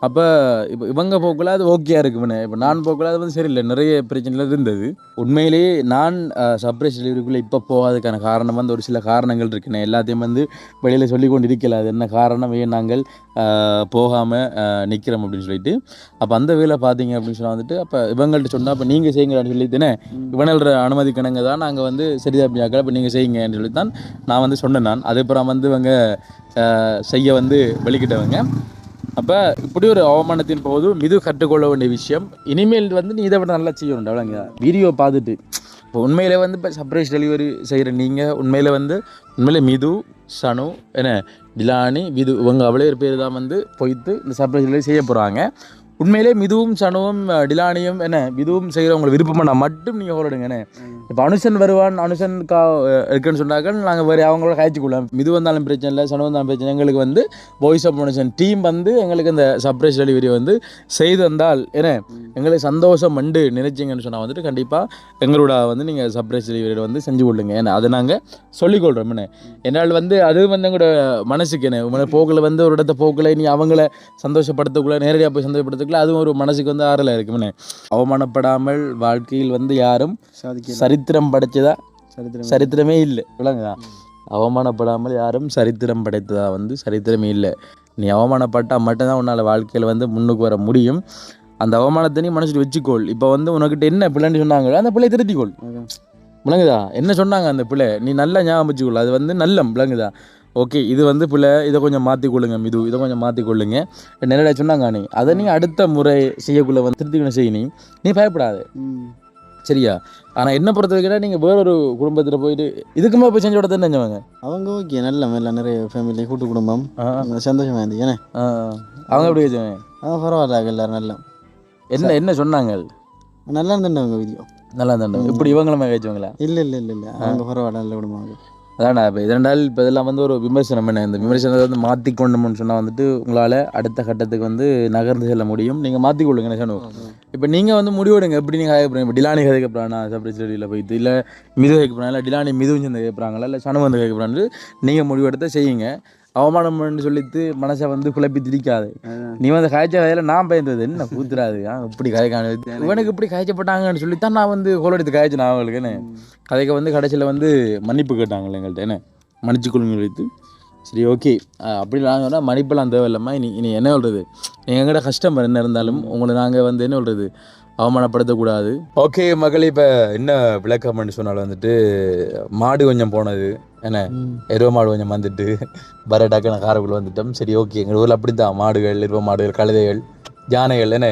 அப்போ இப்போ இவங்க போக்குல அது ஓகேயாக இருக்குமே இப்போ நான் போக்குல அது வந்து சரியில்லை. நிறைய பிரச்சனைகள் இருந்தது. உண்மையிலேயே நான் சர்ப்ரைஸ் டெலிவரிக்குள்ளே இப்போ போகாததுக்கான காரணம் வந்து ஒரு சில காரணங்கள் இருக்குண்ணே எல்லாத்தையும் வந்து வெளியில் சொல்லி கொண்டு இருக்கல அது என்ன காரணம்? ஏன் நாங்கள் போகாமல் நிற்கிறோம் அப்படின்னு சொல்லிட்டு. அப்போ அந்த வேலை பார்த்தீங்க அப்படின்னு சொன்னால் வந்துட்டு அப்போ இவங்கள்ட்ட சொன்னால் அப்போ நீங்கள் செய்யுங்கன்னு சொல்லிட்டுனே இவனல்ற அனுமதி கணங்க தான் நாங்கள் வந்து சரிதாப்பியாக்கள் அப்போ நீங்கள் செய்யுங்கன்னு சொல்லி தான் நான் வந்து சொன்னேன் நான். அதுக்கப்புறம் வந்து இவங்க செய்ய வந்து வெளிக்கிட்டவங்க அப்போ இப்படி ஒரு அவமானத்தின் போது மிது கற்றுக்கொள்ள வேண்டிய விஷயம். இனிமேல் வந்து நீ இதை விட நல்லா செய்யணும் அவ்வளோங்க வீடியோ பார்த்துட்டு. இப்போ உண்மையில் வந்து இப்போ சர்ப்ரைஸ் டெலிவரி செய்கிற நீங்கள் உண்மையில் வந்து உண்மையில் மிது சனு என்ன டிலானி விது இவங்க அவ்வளோ பேர் தான் வந்து போய்த்து இந்த சர்ப்ரைஸ் டெலிவரி செய்ய போகிறாங்க உண்மையிலே மிதுவும் சனுவும் டிலானியும் என்ன மிதுவும் செய்கிறவங்களுக்கு விருப்பம்னா மட்டும் நீங்கள் ஹோலிடுங்க என்ன? இப்போ அனுஷன் வருவான் அனுஷன் கா இருக்குன்னு சொன்னாக்க நாங்கள் வேறு அவங்களோட காய்ச்சிக்கொள்ளலாம் மிது வந்தாலும் பிரச்சனை இல்லை சனு வந்தாலும் பிரச்சனை. எங்களுக்கு வந்து வாய்ஸ் ஆஃப் அனுஷன் டீம் வந்து எங்களுக்கு இந்த சர்ப்ரைஸ் டெலிவரி வந்து செய்து வந்தால் என்ன? எங்களுக்கு சந்தோஷம் உண்டு நினைச்சிங்கன்னு சொன்னால் வந்துட்டு கண்டிப்பாக எங்களோட வந்து நீங்கள் சர்ப்ரைஸ் டெலிவரி வந்து செஞ்சு கொள்ளுங்க ஏன்னா அதை நாங்கள் சொல்லிக்கொள்கிறோம் என்ன? என்னால் வந்து அது வந்து எங்களோட மனசுக்கு என்ன? உங்களை போக்கில் வந்து ஒரு இடத்த போக்கில் நீ அவங்கள சந்தோஷப்படுத்தக்குள்ள நேரடியாக போய் சந்தோஷப்படுத்தக்குள்ள அதுவும் ஒரு மனசுக்கு வந்து ஆறலாக இருக்குமே. அவமானப்படாமல் வாழ்க்கையில் வந்து யாரும் சரித்திரம் படைச்சதா சரித்திரம் இல்லை. விளங்குதா? அவமானப்படாமல் யாரும் சரித்திரம் படைத்ததா வந்து சரித்திரமே இல்லை. நீ அவமானப்பட்டால் மட்டும்தான் உன்னால் வாழ்க்கையில் வந்து முன்னுக்கு வர முடியும். அந்த அவமானத்தை நீ மனசில் வச்சுக்கோள். இப்போ வந்து உனக்கிட்ட என்ன பிள்ளைன்னு சொன்னாங்களோ அந்த பிள்ளையை திருத்திக்கொள். விளங்குதா? என்ன சொன்னாங்க அந்த பிள்ளை? நீ நல்லா ஞாபகம் வச்சுக்கொள். அது வந்து நல்லம். விளங்குதா? ஓகே இது வந்து பிள்ளை இதை கொஞ்சம் மாற்றிக்கொள்ளுங்க மிது. இதை கொஞ்சம் மாற்றிக்கொள்ளுங்க நேரடியாக சொன்னாங்க நீ அதை நீ அடுத்த முறை செய்யக்குள்ள வந்து திருத்திக்கணும் செய்ய நீ. நீ பயப்படாத. சரியா? ஆனால் என்ன பொறுத்த வரைக்கும் நீங்கள் வேறொரு குடும்பத்தில் போயிட்டு இதுக்கு மேலே போய் செஞ்சு விட தான் செஞ்சவங்க அவங்க ஓகே நல்ல நல்ல நிறைய ஃபேமிலி கூட்டு குடும்பம். ஆ, சந்தோஷமா இருந்து ஏன்னா ஆ, அவங்க எப்படி செஞ்சவங்க அதான் பரவாயில்ல எல்லாரும் நல்லா. என்ன என்ன சொன்னாங்க? நல்லா இருந்துட்டவங்க வீடியோ நல்லா இருந்தாங்க இப்படி இவங்களுமே கேச்சவங்களா இல்லை இல்லை இல்லை இல்லை. அவங்க பரவாயில்ல நல்ல குடும்பம். அதான்டா இப்போ இதனால் இப்போ இதெல்லாம் வந்து ஒரு விமர்சனம் என்ன? இந்த விமர்சனத்தை வந்து மாற்றிக்கொண்டோம்னு சொன்னால் வந்துட்டு உங்களால் அடுத்த கட்டத்துக்கு வந்து நகர்ந்து செல்ல முடியும். நீங்கள் மாற்றிக்கொள்ளுங்க என்ன சொன்னோம் இப்போ நீங்கள் வந்து முடிவெடுங்க. எப்படி நீங்கள் கேட்குறீங்க இப்போ டிலானி கதை கேட்குறானா சப்ரைஸ் ஸ்டடியில் போயிட்டு இல்லை மிது கேட்குறாங்க இல்லை டிலானி மிது சேர்ந்து கேட்குறாங்களா இல்லை சனு வந்து கேட்குறான்னு நீங்கள் முடிவெடுத்த செய்யுங்க. அவமானம்னு சொல்லிட்டு மனசை வந்து குழப்பி திரிக்காது நீ வந்து காய்ச்ச கதையில் நான் பயந்தது. என்ன கூத்துறாது? இப்படி காய்க்கான இவனுக்கு இப்படி காய்ச்சப்பட்டாங்கன்னு சொல்லித்தான் நான் வந்து கோல் எடுத்து காய்ச்சினேன் அவங்களுக்கு என்ன? கதைக்கு வந்து கடைசியில் வந்து மன்னிப்பு கேட்டாங்களே எங்கள்கிட்ட என்ன? மன்னிச்சு கொள்ளுங்க வைத்து சரி ஓகே. அப்படி நாங்கள் சொன்னால் மன்னிப்பெல்லாம் தேவையில்லாமல் இனி இனி என்ன சொல்கிறது எங்கள்கிட்ட கஸ்டமர் என்ன இருந்தாலும் உங்களை நாங்கள் வந்து என்ன சொல்கிறது அவமானப்படுத்தக்கூடாது. ஓகே மகளே இப்போ என்ன விளக்கம்னு சொன்னாலும் வந்துட்டு மாடு கொஞ்சம் போனது. என்ன? எருவ மாடு கொஞ்சம் வந்துட்டு பர டக்குன்னு காரைக்குள்ள வந்துட்டோம். சரி ஓகே. எங்கள் ஊரில் அப்படி தான் மாடுகள் எருவ மாடுகள் கழுதைகள் யானைகள் என்ன?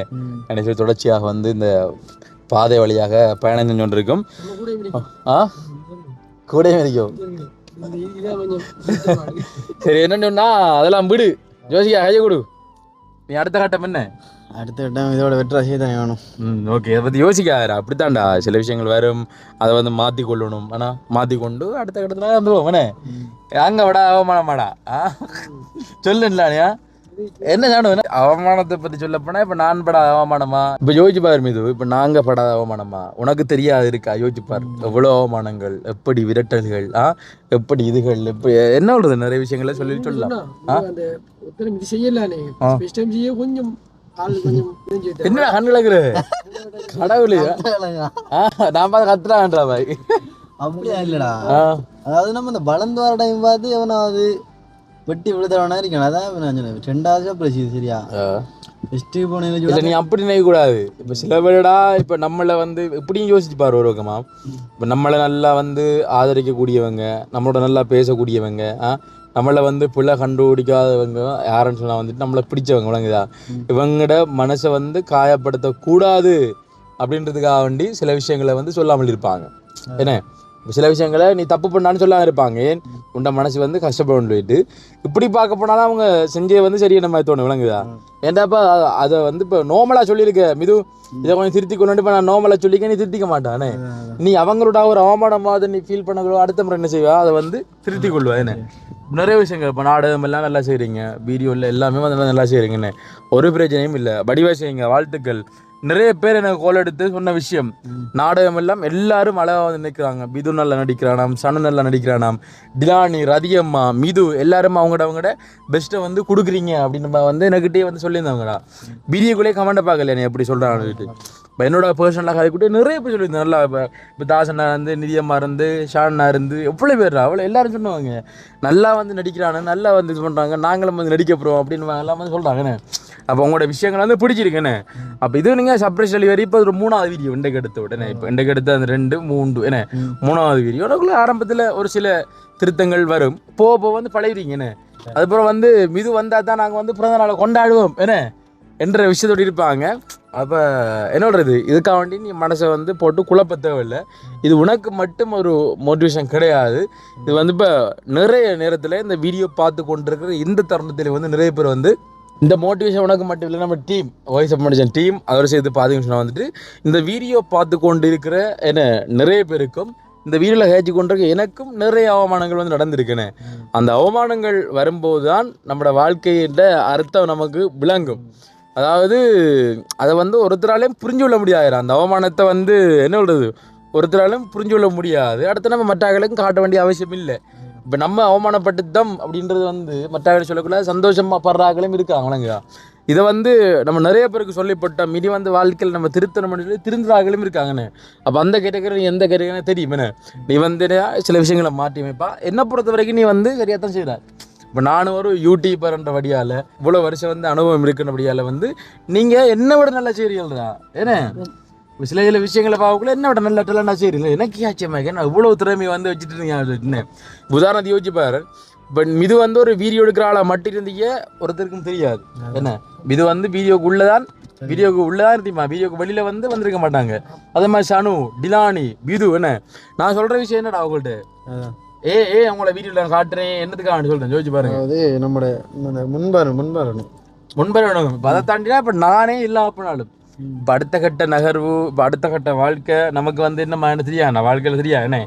என்ன சொல்லி தொடர்ச்சியாக வந்து இந்த பாதை வழியாக பயணம் செஞ்சு கொண்டிருக்கும். ஆ? கூட வரைக்கும் சரி என்னன்னு சொன்னா அதெல்லாம் விடு. ஜோசிகா கையை கொடு. நீ அடுத்த கட்டம் என்ன? அடுத்த கட்டம் இதோட வெற்றி தான் வேணும் ம் ஓகே அதை பற்றி யோசிக்காதா அப்படித்தான்டா. சில விஷயங்கள் வரும். அதை வந்து மாற்றி கொள்ளணும். ஆனால் மாற்றி கொண்டு அடுத்த கட்டத்தில் வந்துடுவோம் என்ன? அங்கே விட அவமானமாடா. ஆ? சொல்லுங்களானியா என்ன ஞானம் அவமானத்தை பற்றி சொல்ல போனால் இப்போ நான் படாத அவமானமா? இப்போ யோசிச்சு பாரு மீது. இப்போ நாங்கள் படாத அவமானமா? உனக்கு தெரியாது இருக்கா? யோசிச்சு பாரு. எவ்வளோ அவமானங்கள்? எப்படி விரட்டல்கள்? ஆ? எப்படி இதுகள்? எப்படி என்ன சொல்றது நிறைய விஷயங்களை சொல்லி சொல்லலாம். ஆ? கொஞ்சம் ஆள் கொஞ்சம் புரிஞ்சு விட்டாரு. என்ன கண்ணுலக்குற கடவுளே நான் பார்த்து கத்துறான்றா பாய். அப்படியா இல்லடா. அதாவது நம்ம இந்த வளர்ந்து வர டைம் பார்த்து எவனாவது வெட்டி விழுதவனா இருக்கணும். அதான் நான் சொன்னேன். ரெண்டாவது இது சரியா? இல்ல நீ அப்படி நினைக்க கூடாது இப்ப சில பேருடா இப்ப நம்மள வந்து இப்படியும் யோசிச்சு பாரு ஒரு பக்கமா. இப்ப நம்மளை நல்லா வந்து ஆதரிக்கக்கூடியவங்க நம்மளோட நல்லா பேசக்கூடியவங்க நம்மளை வந்து பிள்ளை கண்டுபிடிக்காதவங்க யாருன்னு சொன்னா வந்துட்டு நம்மளை பிடிச்சவங்க விளங்குதா? இவங்களோட மனசை வந்து காயப்படுத்தக்கூடாது அப்படின்றதுக்காக வேண்டி சில விஷயங்களை வந்து சொல்லாமல் இருப்பாங்க. என்ன? சில விஷயங்களை நீ தப்பு பண்ணான்னு சொல்லாம இருப்பாங்க. ஏன்? உண்ட மனசு வந்து கஷ்டப்படும் போயிட்டு இப்படி பார்க்க போனாலும் அவங்க செஞ்சே வந்து சரியான மாதிரி தோணும்? விளங்குதா? ஏன்டாப்பா அதை வந்து இப்போ நோமலாக சொல்லியிருக்க. மிது இதை கொஞ்சம் திருத்தி கொண்டு இப்போ நான் நோமலாக சொல்லிக்க நீ திருத்திக்க மாட்டானே? நீ அவங்களோட ஒரு அவமானமாக நீ ஃபீல் பண்ண அடுத்த முறை என்ன செய்வா? அதை வந்து திருத்தி கொள்வா என்ன நிறைய விஷயங்கள். இப்போ நாடகம் எல்லாம் நல்லா செய்கிறீங்க வீடியோவில் எல்லாமே வந்து நல்லா செய்கிறீங்கன்னு ஒரு பிரச்சனையும் இல்லை. வடிவா செய்யுங்க. வாழ்த்துக்கள். நிறைய பேர் எனக்கு கோல் எடுத்து சொன்ன விஷயம். நாடகம் எல்லாம் எல்லாரும் அழகாக வந்து நிற்கிறாங்க மிது நல்லா நடிக்கிறானாம் சனு நல்லா நடிக்கிறானாம் டிலானி ரதியம்மா மிது எல்லாரும் அவங்கட அவங்கட பெஸ்ட்டை வந்து கொடுக்குறீங்க அப்படின்னு நம்ம வந்து எனக்கிட்டே வந்து சொல்லியிருந்தாங்கடா. வீடியோக்குள்ளே கமெண்டை பார்க்கல நீ எப்படி சொல்கிறான்னு இப்போ என்னோட பர்சனலாக கதை கூட நிறைய பேர் சொல்லியிருந்தேன் நல்லா இப்போ இப்போ தாசனா இருந்து நிதியம்மா இருந்து ஷானா இருந்து எவ்வளோ பேர் அவ்வளோ எல்லாரும் சொன்னவங்க நல்லா வந்து நடிக்கிறானு நல்லா வந்து இது பண்ணுறாங்க நாங்களும் வந்து நடிக்க போகிறோம் அப்படின்னு எல்லாம் வந்து சொல்கிறாங்கண்ணே அப்போ உங்களோட விஷயங்கள் வந்து பிடிச்சிருக்குண்ணே அப்போ இது நீங்கள் சர்ப்ரைஸ் டெலிவரி இப்போ ஒரு மூணாவது வீடியோ இன்றைக்கு எடுத்த உடனே இப்போ இன்றைக்கு எடுத்த அந்த ரெண்டு மூன்று என்ன? மூணாவது வீடியோ எனக்குள்ள ஆரம்பத்தில் ஒரு சில திருத்தங்கள் வரும். போக போக வந்து பழகிறீங்கண்ணே அதுக்கப்புறம் வந்து மிது வந்தால் தான் நாங்கள் வந்து பிறந்த நாளை கொண்டாடுவோம் என்ன? என்ற விஷயத்தோடு இருப்பாங்க. அப்போ என்ன சொல்கிறது இதுக்காக வேண்டி நீ மனசை வந்து போட்டு குழப்ப தேவையில்லை. இது உனக்கு மட்டும் ஒரு மோட்டிவேஷன் கிடையாது. இது வந்து இப்போ நிறைய நேரத்தில் இந்த வீடியோ பார்த்து கொண்டிருக்கிற இந்த தருணத்தில் வந்து நிறைய பேர் வந்து இந்த மோட்டிவேஷன் உனக்கு மட்டும் இல்லை நம்ம team voice of Manushan team அவர் சேர்த்து பார்த்தீங்கன்னு வந்துட்டு இந்த வீடியோ பார்த்து கொண்டு இருக்கிற என்ன நிறைய பேருக்கும் இந்த வீடியோவில் ஹேச்சு கொண்டிருக்க எனக்கும் நிறைய அவமானங்கள் வந்து நடந்திருக்குன்னு அந்த அவமானங்கள் வரும்போது தான் நம்மளோட வாழ்க்கையிட அர்த்தம் நமக்கு விளங்கும். அதாவது அதை வந்து ஒருத்தராலையும் புரிஞ்சு கொள்ள முடியாது. அந்த அவமானத்தை வந்து என்ன சொல்கிறது ஒருத்தராலும் புரிஞ்சு கொள்ள முடியாது. அடுத்து நம்ம மற்ற மற்றவர்களுக்கும் காட்ட வேண்டிய அவசியம் இல்லை. இப்போ நம்ம அவமானப்பட்டுத்தம் அப்படின்றது வந்து மற்றவர்கள் சொல்லக்குள்ள சந்தோஷமா படுறாங்களும் இருக்காங்க வழங்குதா இதை வந்து நம்ம நிறைய பேருக்கு சொல்லிப்பட்ட மிதி வந்து வாழ்க்கையில் நம்ம திருத்தணும்னு சொல்லி திருந்துறாங்களும் இருக்காங்கன்னு. அப்போ அந்த கேட்டகரி நீ எந்த கேட்டகரி தெரியும் என்ன? நீ வந்து சில விஷயங்களை மாற்றி அமைப்பா? என்னை பொறுத்த வரைக்கும் நீ வந்து சரியாக தான் செய்கிற இப்போ நானும் ஒரு யூடியூபர்ன்ற வழியால் இவ்வளோ வருஷம் வந்து அனுபவம் இருக்குன்றபடியால் வந்து நீங்கள் என்னை விட நல்லா செய்கிறீங்களா ஏன்னா சில சில விஷயங்களை பார்க்கக்குள்ள என்ன விட நல்ல டேலண்டாக செய்கிறீங்க எனக்கு ஆச்சரியமாக என்ன இவ்வளோ திறமை வந்து வச்சுட்டு இருக்கீங்க உதாரணத்தை யோசிச்சு பாரு இப்போ இது வந்து ஒரு வீடியோ எடுக்கிற ஆளா மட்டும் இருந்தீங்க ஒருத்தருக்கும் தெரியாது. என்ன? இது வந்து வீடியோக்கு உள்ளதான் வீடியோக்கு உள்ளதான் இருந்தீமா வீடியோக்கு வெளியில வந்து வந்திருக்க மாட்டாங்க. அதே மாதிரி சனு டிலானி பிது என்ன? நான் சொல்ற விஷயம் என்னடா அவங்கள்ட்ட. ஏ ஏ அவங்கள வீடியோல காட்டுறேன். என்னத்துக்காக சொல்றேன். யோசிச்சு பாருங்க. அதாவது நம்மளோட முன்பாரு முன்பாரணும் முன்பே வேணும் இப்போ அதை தாண்டினா இப்போ நானே இல்லாம போனாலும் இப்போ அடுத்த கட்ட நகர்வு இப்போ அடுத்த கட்ட வாழ்க்கை நமக்கு வந்து என்ன என்ன தெரியா நான் வாழ்க்கையில் தெரியா என்ன?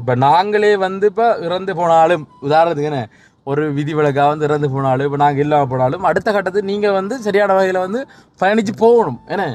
இப்போ நாங்களே வந்து இப்போ இறந்து போனாலும் உதாரணத்துக்கு என்ன? ஒரு விதி விலக்காக வந்து இறந்து போனாலும் இப்போ நாங்கள் இல்லாமல் போனாலும் அடுத்த கட்டத்துக்கு நீங்கள் வந்து சரியான வகையில் வந்து பயணித்து போகணும். என்ன?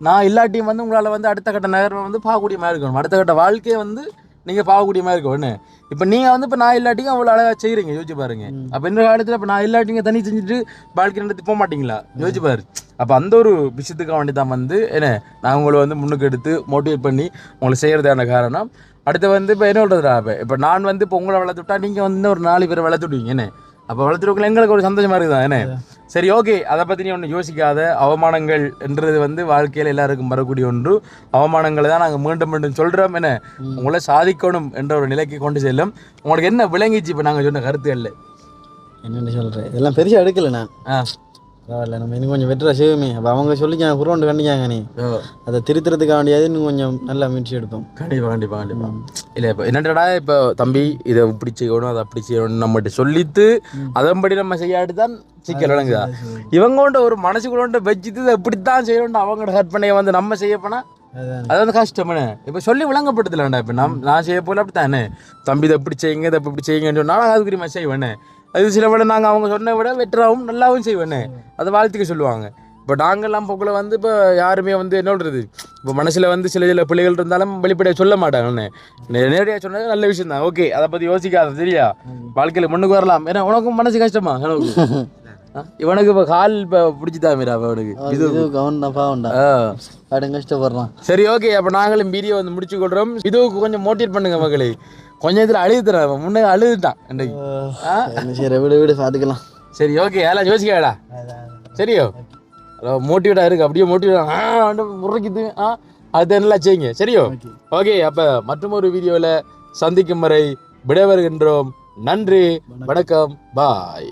நான் இல்லாட்டியும் வந்து உங்களால் வந்து அடுத்த கட்ட நகர்வை வந்து பார்க்கக்கூடிய மாதிரி இருக்கணும். அடுத்த கட்ட வாழ்க்கையை வந்து நீங்கள் பார்க்கக்கூடிய மாதிரி இருக்கும். என்ன இப்போ நீங்கள் வந்து இப்போ நான் இல்லாட்டியும் அவ்வளோ அழகாக செய்கிறீங்க யோசிச்சு பாருங்க. அப்போ இந்த காலத்தில் இப்போ நான் இல்லாட்டிங்க தனி செஞ்சுட்டு வாழ்க்கை நடத்தி போக மாட்டீங்களா? யோசிச்சு பாரு. அப்போ அந்த ஒரு விஷயத்துக்காக வேண்டி தான் வந்து என்ன நான் உங்களை வந்து முன்னுக்கு எடுத்து மோட்டிவேட் பண்ணி உங்களை செய்கிறதான காரணம். அடுத்து வந்து இப்போ என்ன சொல்கிறதா இப்போ இப்போ நான் வந்து இப்போ உங்களை வளர்த்து விட்டா நீங்கள் வந்து ஒரு நாலு பேரை வளர்த்து விடுவீங்க என்ன? அப்போ வளர்த்துருக்கல எங்களுக்கு ஒரு சந்தோஷமா இருக்குதா என்ன? சரி ஓகே அதை பற்றி நீ ஒன்று யோசிக்காத. அவமானங்கள் என்றது வந்து வாழ்க்கையில் எல்லாருக்கும் வரக்கூடிய ஒன்று. அவமானங்களை தான் நாங்கள் மீண்டும் மீண்டும் சொல்கிறோம் என்ன? உங்களை சாதிக்கணும் என்ற ஒரு நிலைக்கு கொண்டு செல்லும். உங்களுக்கு என்ன விளங்கிச்சு இப்போ நாங்கள் சொன்ன கருத்துக்கள் என்னென்னு சொல்கிறேன் இதெல்லாம் பெருசாக எடுக்கல நான். ஆ. பரவாயில்ல நம்ம இன்னும் கொஞ்சம் வெட்டுற செய்வோமே. அப்போ அவங்க சொல்லிக்காங்க குரோண்டு கண்டிக்காங்க நீ. அதை திருத்துறதுக்காக வேண்டியது இன்னும் கொஞ்சம் நல்லா முயற்சி எடுப்போம். கண்டிப்பா கண்டிப்பா கண்டிப்பா. இல்ல இப்போ என்னடா இப்போ தம்பி இதை இப்படி செய்யணும் அதை அப்படி செய்யணும் நம்மகிட்ட சொல்லித்து அதன்படி நம்ம செய்யாட்டி தான் சிக்கல் விளங்குதா இவங்க கொண்ட ஒரு மனசுக்குள்ள வச்சுட்டு இதை இப்படித்தான் செய்யணும் அவங்களோட கற்பனையை வந்து நம்ம செய்ய போனா அதுதான் அது வந்து கஷ்டம்னு இப்போ சொல்லி விளங்கப்படுத்தலடா இப்போ நம் நான் செய்ய போல அப்படித்தானே தம்பி இதை இப்படி செய்யுங்க இதை இப்படி செய்யுங்கன்னு சொன்னா நான் அதுக்குரிய செய்வேனே அது சில விட நாங்கள் அவங்க சொன்ன விட வெட்டராகவும் நல்லாவும் செய்வேனே. அதை வாழ்த்துக்க சொல்லுவாங்க. இப்போ நாங்கள்லாம் போக்குள்ள வந்து இப்போ யாருமே வந்து என்ன சொல்றது? இப்போ மனசில் வந்து சில சில பிள்ளைகள் இருந்தாலும் வெளிப்படையாக சொல்ல மாட்டாங்கன்னு. நேரடியாக சொன்னது நல்ல விஷயம் தான் ஓகே அதை பற்றி யோசிக்காத சரியா? வாழ்க்கையில் முன்னுக்கு வரலாம். ஏன்னா உனக்கும் மனசு கஷ்டமா? எனக்கு. இவனுக்கு இப்போ கால் இப்போ பிடிச்சிதா மீரா அவனுக்கு? இது கஷ்டப்படுறான். சரி ஓகே. அப்போ நாங்களும் வீடியோ வந்து முடிச்சு கொள்றோம். இதுவுக்கு கொஞ்சம் மோட்டிவேட் பண்ணுங்க மகளே கொஞ்சம் இதில் அழுதுறேன் முன்னே அழுதுட்டான் இன்றைக்கு. செய்யற விடு விடு பார்த்துக்கலாம் சரி ஓகே எல்லாம் யோசிக்காடா சரியோ? மோட்டிவேட்டாக இருக்கு அப்படியே மோட்டிவேட் ஆ முறைக்குது ஆ அது நல்லா செய்யுங்க. சரியோ? ஓகே அப்போ மற்றும் ஒரு வீடியோவில் சந்திக்கும் வரை விடைபெறுகின்றோம். நன்றி வணக்கம். பாய்